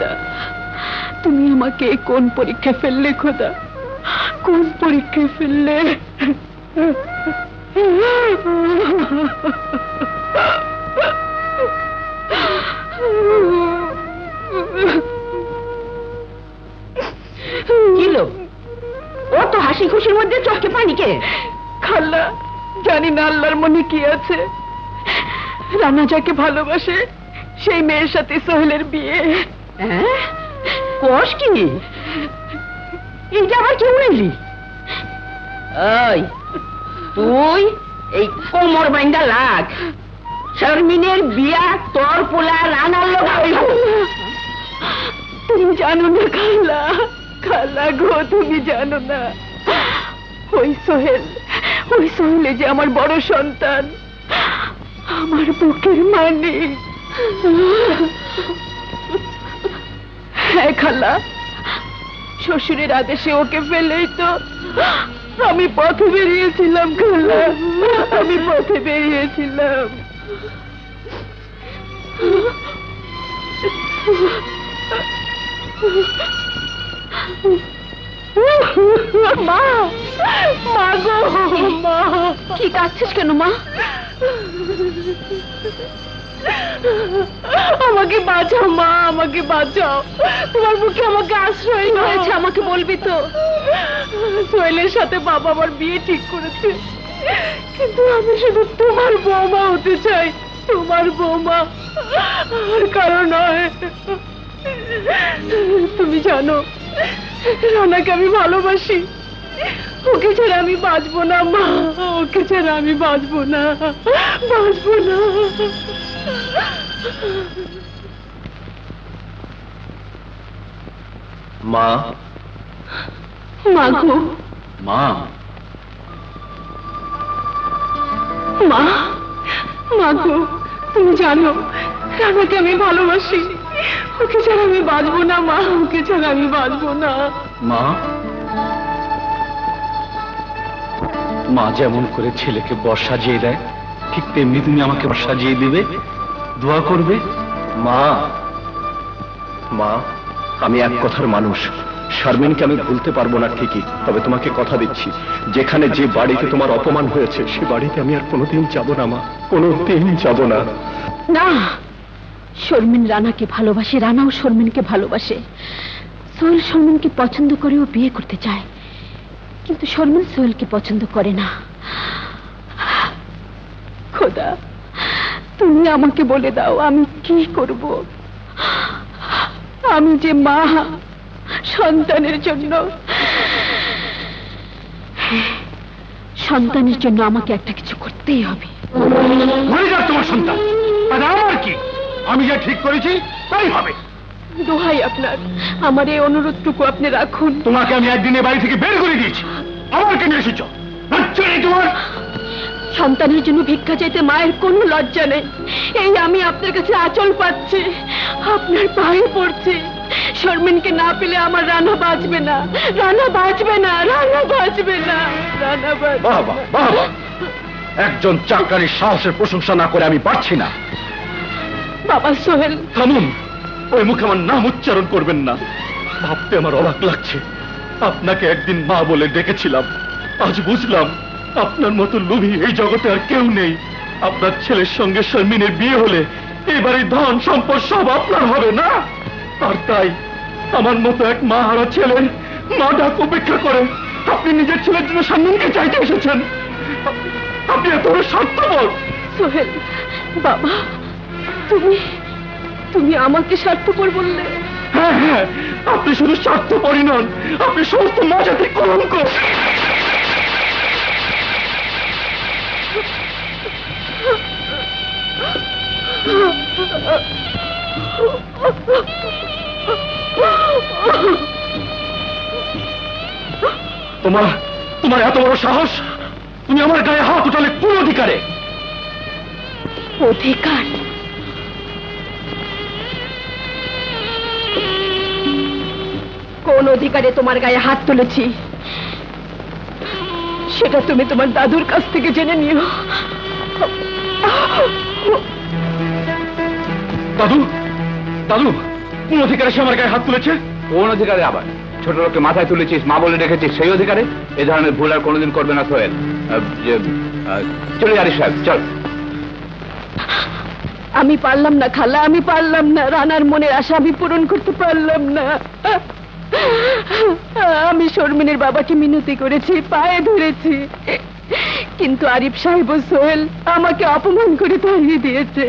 খোদা। তুমি আমাকে কোন পরীক্ষা ফেললে খোদা? কোন পরীক্ষায় ফেললে? কিলো ও তো হাসি খুশির মধ্যে চোখে পানি কে খাল্লা জানি না আল্লাহর মনে কি আছে। রানা যাকে ভালোবাসে সেই মেয়ের সাথে সোহেলের বিয়ে। হ্যাঁ? কোষ কি? এইটা আবার কেউ নিলি ওই তুই এই কোমর বাইন্দা লাগ। শর্মিনের বিয়া তোর পোলা রানার লোক তুমি জানো না খালা খালা গো তুমি জানো না। ওই সোহেল ওই সোহেলে যে আমার বড় সন্তান আমার বুকের মানে হ্যাঁ খালা। শ্বশুরের আদেশে ওকে ফেলেই তো আমি পথে বেরিয়েছিলাম, খালা। আমি পথে বেরিয়েছিলাম। মা মা গো, মা। কি কাঁদছিস কেন, মা? আমাকে বাঁচাও মা আমাকে বাঁচাও। তোমার মুখে আমাকে আশ্রয় হয়েছে আমাকে বলবি তো। সোহেলের সাথে বাবা আমার বিয়ে ঠিক করেছে। কিন্তু আমি শুধু তোমার বৌমা হতে চাই তোমার বৌমা। আর কারণ নয়। তুমি জানো রানাকে আমি ভালোবাসি। ওকে ছাড়া আমি বাঁচবো না মা। ওকে ছাড়া আমি বাঁচবো না বাঁচবো না। মা? মাগো মা? মা মাগো তুমি জানো রানাকে আমি ভালোবাসি। ওকে ছাড়া আমি বাঁচবো না মা ওকে ছাড়া আমি বাঁচবো না। মা? মা যেমন করে ছেলেকে বর্ষা দেয় ঠিক তেমনি তুমি আমাকে বর্ষা দিবে। দোয়া করবে? মা মা আমি এক কথার মানুষ। শারমিনকে আমি ভুলতে পারব না ঠিকই তবে তোমাকে কথা দিচ্ছি। যেখানে যে বাড়িতে তোমার অপমান হয়েছে সে বাড়িতে আমি আর কোনোদিন যাব না মা। কোনোদিন যাব না। না! শর্মিন রানাকে ভালোবাসে রানাও শর্মিনকে ভালোবাসে। সোহেল শর্মিনকে পছন্দ করে ও বিয়ে করতে চায়। কিন্তু শর্মিন সোহেলকে পছন্দ করে না। খোদা! তুমি আমাকে বলে দাও আমি কি করব? আমি যে মা সন্তানের জন্য। সন্তানের জন্য আমাকে একটা কিছু করতেই হবে। মরে যাক তোমার সন্তান। আর আমার কি? আমি যা ঠিক করেছি তাই হবে। দোহাই আপনার। আমার এই অনুরোধটুকু আপনি রাখুন। তোমাকে আমি একদিনে বাড়ি থেকে বের করে দিয়েছি। আমার কেন এসেছ। তোমার। সন্তানের জন্য ভিক্ষা চাইতে মায়ের কোনো লজ্জা নেই। এই আমি আপনার কাছে আচল পাচ্ছি। আপনার পায়ে পড়ছি। শর্মিনকে না পেলে আমার রানা বাঁচবে না। রানা বাঁচবে না রানা বাঁচবে না রানা বাঁচবে বাবা একজন চাকরানির সাহসের প্রশংসা না করে আমি পারছি না। বাবা সোহেল। থামুন। ওই মুখে আমার নাম উচ্চারণ করবেন না। ভাবতে আমার অবাক লাগছে। আপনাকে একদিন মা বলে ডেকেছিলাম। আজ বুঝলাম আপনার মতো লোভী এই জগতে আর কেউ নেই। আপনার ছেলের সঙ্গে শর্মিনের বিয়ে হলে এবারে ধন সম্পদ সব আপনার হবে না? আর তাই আমার মতো এক মা হারা ছেলের মা ডাক উপেক্ষা করে আপনি নিজের ছেলের জন্য সম্মানকে চাইতে এসেছেন। আপনি- এত স্বার্থপর। সোহেল বাবা তুমি তুমি আমাকে স্বার্থপর বললে? হ্যাঁ হ্যাঁ আপনি শুধু স্বার্থপরই নন আপনি সমস্ত মজাতে কলঙ্ক। তোমার তোমার এত বড় সাহস? তুমি আমার গায়ে হাত উঠালে কোন অধিকারে? অধিকার? কোন অধিকারে তোমার গায়ে হাত তুলেছি? সেটা তুমি তোমার দাদুর কাছ থেকে জেনে নিও। দাদু দাদু কোন অধিকারে সে আমার গায়ে হাত তুলেছে? কোন অধিকারে আবার? ছোট লোককে মাথায় তুলেছিস মা বলে রেখেছিস সেই অধিকারে? এ ধরনের ভুল আর কোনোদিন করবে না সোহেল। চলে আরিফ সাহেব চল। আমি পারলাম না খালা আমি পারলাম না রানার মনের আশা আমি পূরণ করতে পারলাম না। আমি শর্মিনের বাবাকে মিনতি করেছি পায়ে ধরেছি। কিন্তু আরিফ সাহেব ও সোহেল আমাকে অপমান করে তাড়িয়ে দিয়েছে।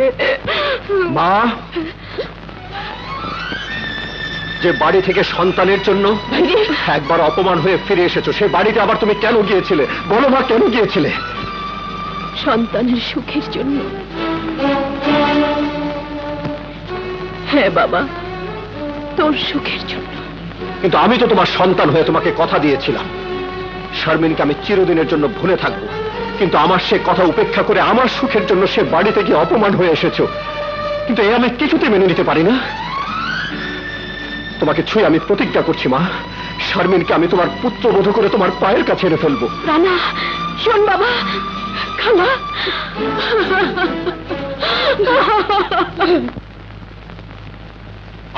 মা? যে বাড়ি থেকে সন্তানের জন্য একবার অপমান হয়ে ফিরে এসেছ সেই বাড়িতে আবার তুমি কেন গিয়েছিলে? বলো মা কেন গিয়েছিলে? সন্তানের সুখের জন্য। হ্যাঁ বাবা তোর সুখের জন্য। কিন্তু আমি তো তোমার সন্তান হয়ে তোমাকে কথা দিয়েছিলাম। শারমিনকে আমি চিরদিনের জন্য ভুলে থাকব। কিন্তু আমার সে কথা উপেক্ষা করে আমার সুখের জন্য সে বাড়িতে গিয়ে অপমান হয়ে এসেছ। কিন্তু এ আমি কিছুতে মেনে নিতে পারি না। তোমাকে ছুঁয়ে আমি প্রতিজ্ঞা করছি মা। শারমিনকে আমি তোমার পুত্রবোধ করে তোমার পায়ের কাছে এনে ফেলব। রানা শোন বাবা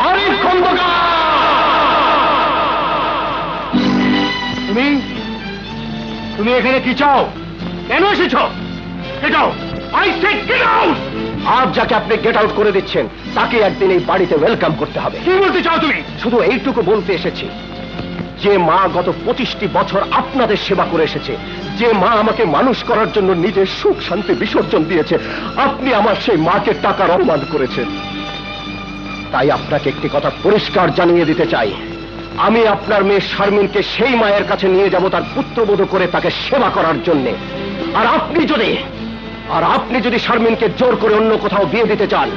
আরিফ খন্দকার! তুমি তুমি এখানে কি চাও? কেন এসেছ? Get out I said get out আজ যাকে আপনি গেট আউট করে দিচ্ছেন তাকে একদিন এই বাড়িতে ওয়েলকাম করতে হবে। কি বলতে চাও তুমি? শুধু এইটুকু বলতে এসেছি যে মা গত পঁচিশটি বছর আপনাদের সেবা করে এসেছে যে মা আমাকে মানুষ করার জন্য নিজের সুখ শান্তি বিসর্জন দিয়েছে আপনি আমার সেই মাকে টাকার অপমান করেছেন। তাই আপনাকে একটি কথা পরিষ্কার জানিয়ে দিতে চাই। আমি আপনার মেয়ে শারমিনকে সেই মায়ের কাছে নিয়ে যাব তার পুত্রবোধ করে তাকে সেবা করার জন্য। আর আপনি যদি আর আপনি যদি শারমিনকে জোর করে অন্য কোথাও বিয়ে দিতে চান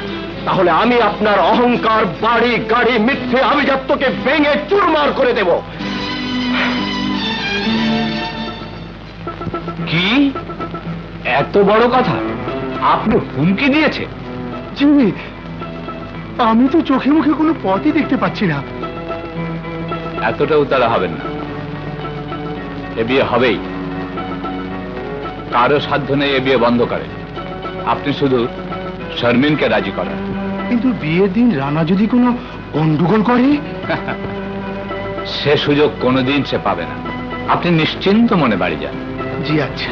তাহলে আমি আপনার অহংকার বাড়ি গাড়ি মিথ্যে আভিজাত্যকে ভেঙে চুরমার করে দেব। কি? এত বড় কথা? আপনি হুমকি দিয়েছে জি আমি তো চোখে মুখে কোনো পথই দেখতে পাচ্ছি না। এতটা উতারা হবেন না। এ বিয়ে হবেই। কারও সাধ্য নেই এ বিয়ে বন্ধ করে। আপনি শুধু শর্মিনকে রাজি করেন। কিন্তু বিয়ের দিন রানা যদি কোনো গন্ডগোল করে? সে সুযোগ কোনোদিন সে পাবে না। আপনি নিশ্চিন্ত মনে বাড়ি যান। জি আচ্ছা।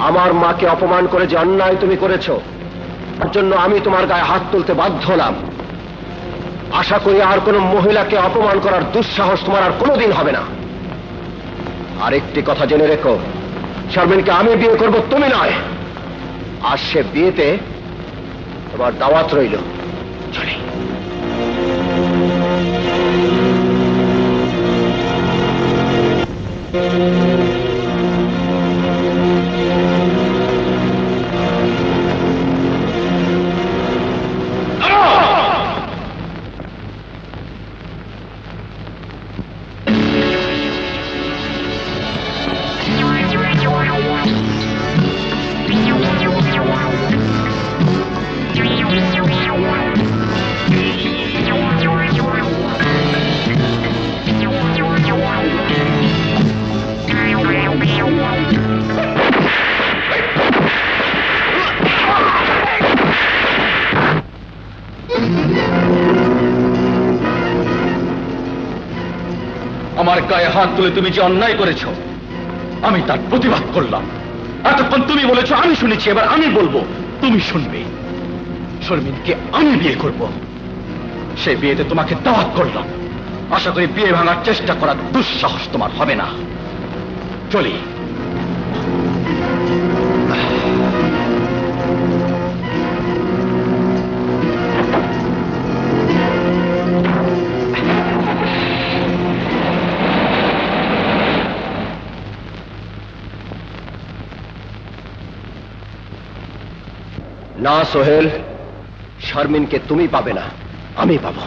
আমার মাকে অপমান করে যে অন্যায় তুমি করেছ, তার জন্য আমি তোমার গায়ে হাত তুলতে বাধ্য হলাম। আশা করি আর কোনো মহিলাকে অপমান করার দুঃসাহস তোমার আর কোনোদিন হবে না। আরেকটি কথা জেনে রেখো, শারমিনকে আমি বিয়ে করব তুমি নয়। আর সে বিয়েতে তোমার দাওয়াত রইল। চলি। হাত তুলে তুমি যে অন্যায় করেছ, আমি তার প্রতিবাদ করলাম। এতক্ষণ তুমি বলেছ, আমি শুনেছি, এবার আমি বলব, তুমি শুনবে। শর্মিনকে আমি বিয়ে করব। সে বিয়েতে তোমাকে দাওয়াত করলাম। আশা করি বিয়ে ভাঙার চেষ্টা করার দুঃসাহস তোমার হবে না। চলি। সোহেল শারমিনকে তুমি পাবে না আমি পাবো।